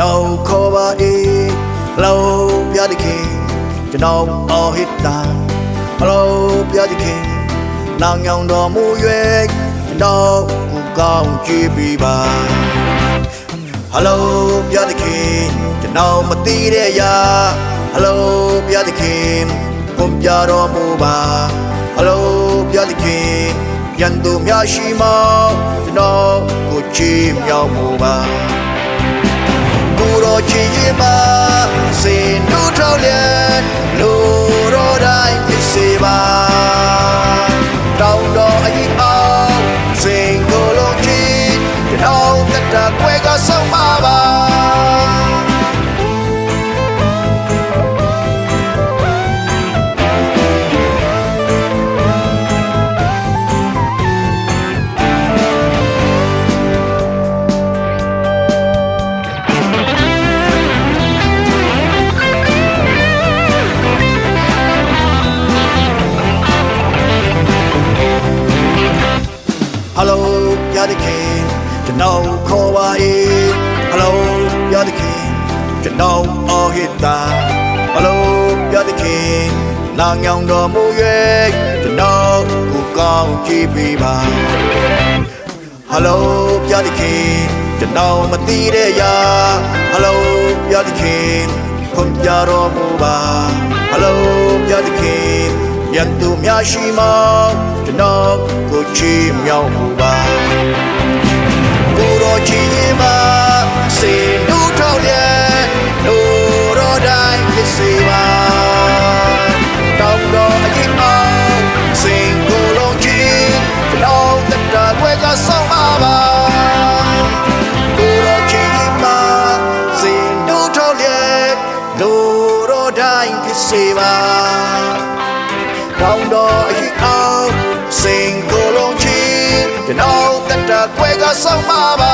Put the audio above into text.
တော်ခေါ်ပါ၏လောပြတခင်ကျွန်တော်အော်ဟစ်တာလောပြတခင်လောင်ရောင်တော်မူ၍တော်ကိုကောင်းကြည့်ပြီးပါဟယ်လိုပြတခင်ကျွန်တော်မသိတဲ့အရာဟယ်လိုပြတခင်ကိုပြတော်မူပါဟယ်လိုပြတခင်ရန်သူများရှိမောကျွန်တော်ကိုချီးမြှောက်မူပါ ကိုယ်တော်ချီရင်မှာစင်တို့ထောက်လျက်လူတော်တိုင်းဖြစ်စေပါတောင်းတော်အရင်အောင်စင်ကိုယ်လုံးချီကျွန်တော်တတကွယ်ကဆုံးပါပါ ဟယ်လိုပြတဲ့ခင်ကျွန်တော်ခေါ်ပါ၏ဟယ်လိုပြတဲ့ခင်ကျွန်တော်အော်ဟစ်တာဟယ်လိုပြတဲ့ခင်နာငောင်တော်မူ၍ကျွန်တော်ကိုကောင်းကြည့်ပေးပါဟယ်လိုပြတဲ့ခင်ကျွန်တော်မသိတဲ့ရာဟယ်လိုပြတဲ့ခင်ဖွင့်ပြတော်မူပါဟယ်လိုပြတဲ့ခင်ရန်သူများရှိမော ကျွန်တော်ကိုချီးမြှောက်မူပါကိုယ်တော်ချီးရင်ပါစေတို့ထောက်လျက်တို့တော်တိုင်းဖြစ်စေပါတောင်းတော်အရင်အောင်စင်ကိုယ်လုံးချီးကျွန်တော်တတကွယ်ကဆောင်ပါပါကိုယ်တော်ချီးရင်ပါစေတို့ထောက်လျက်တို့တော်တိုင်းဖြစ်စေပါ တော်တ